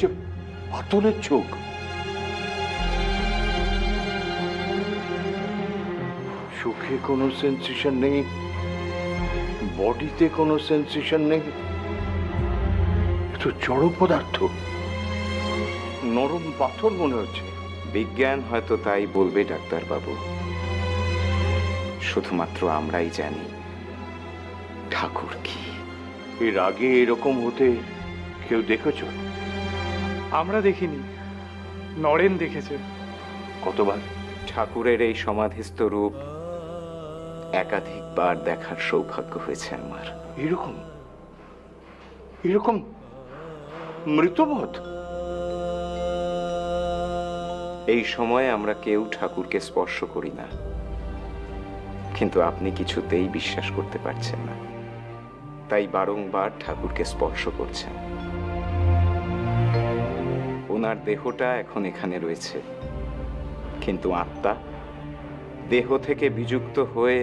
যে চোখ। চোখে কোনো সেন্সেশন নেই বডিতে কোনো সেন্সেশন নেই। তো জড় পদার্থ। নরম পাথর মনে হচ্ছে। বিজ্ঞান হয়তো তাই বলবে ডাক্তারবাবু। শুধুমাত্র আমরাই জানি ঠাকুর কি। এর আগে এরকম হতে কেউ দেখেছ? আমরা দেখিনি। নরেন দেখেছে। কতবার? ঠাকুরের এই সমাধিস্থ রূপ একাধিকবার দেখার সৌভাগ্য হয়েছে আমার। এরকম? এরকম মৃতবোধ? এই সময় আমরা কেউ ঠাকুরকে স্পর্শ করি না। কিন্তু আপনি কিছুতেই বিশ্বাস করতে পারছেন না। তাই বারংবার ঠাকুরকে স্পর্শ করছেন। ওনার দেহটা এখন এখানে রয়েছে। কিন্তু আত্মা দেহ থেকে বিযুক্ত হয়ে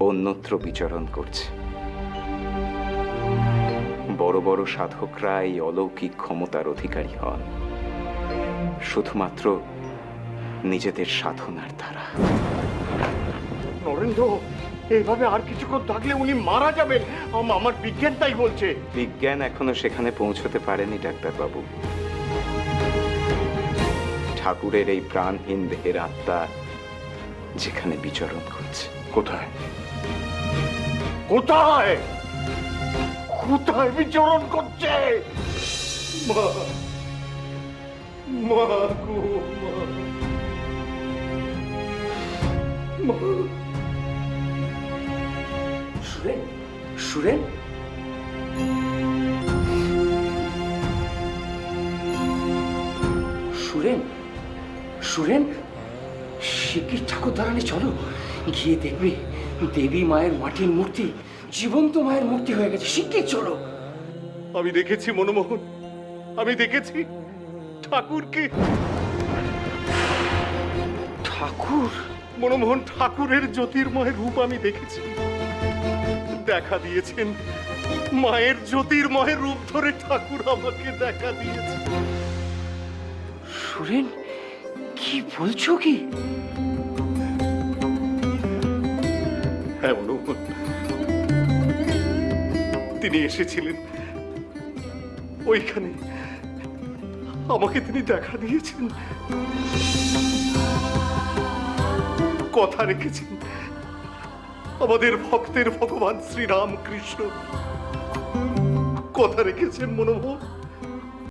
অন্যত্র বিচরণ করছে। বড় বড় সাধকরা এই অলৌকিক ক্ষমতার অধিকারী হন। শুধুমাত্র নিজেদের সাধনার দ্বারা। নরেন্দ্র এইভাবে আর কিছুক্ষণ থাকলে উনি মারা যাবেন। আমার বিজ্ঞান তাই বলছে। বিজ্ঞান এখনও সেখানে পৌঁছতে পারেনি ডাক্তারবাবু। ঠাকুরের এই প্রাণহীন দেহের আত্মা যেখানে বিচরণ করছে। কোথায়? কোথায়? কোথায় বিচরণ করছে? মা মা গো মা। মা। সুরেন সুরেন? সুরেন সুরেন শিগগির ঠাকুর দাঁড়ালে চলো। গিয়ে দেখবে দেবী মায়ের মাটির মূর্তি জীবন্ত মায়ের মূর্তি হয়ে গেছে। শিগগির চলো। আমি দেখেছি মনমোহন আমি দেখেছি ঠাকুরকে। ঠাকুর? মনমোহন ঠাকুরের জ্যোতির্ময় রূপ আমি দেখেছি। দেখা দিয়েছেন মায়ের জ্যোতির্ময় রূপ ধরে ঠাকুর আমাকে দেখা দিয়েছে। সুরেন কি বলছো কি? হ্যাঁ তিনি এসেছিলেন। ওইখানে আমাকে তিনি দেখা দিয়েছেন। কথা রেখেছেন। আমাদের ভক্তের ভগবান শ্রীরাম কৃষ্ণ কথা রেখেছেন মনোমোহন।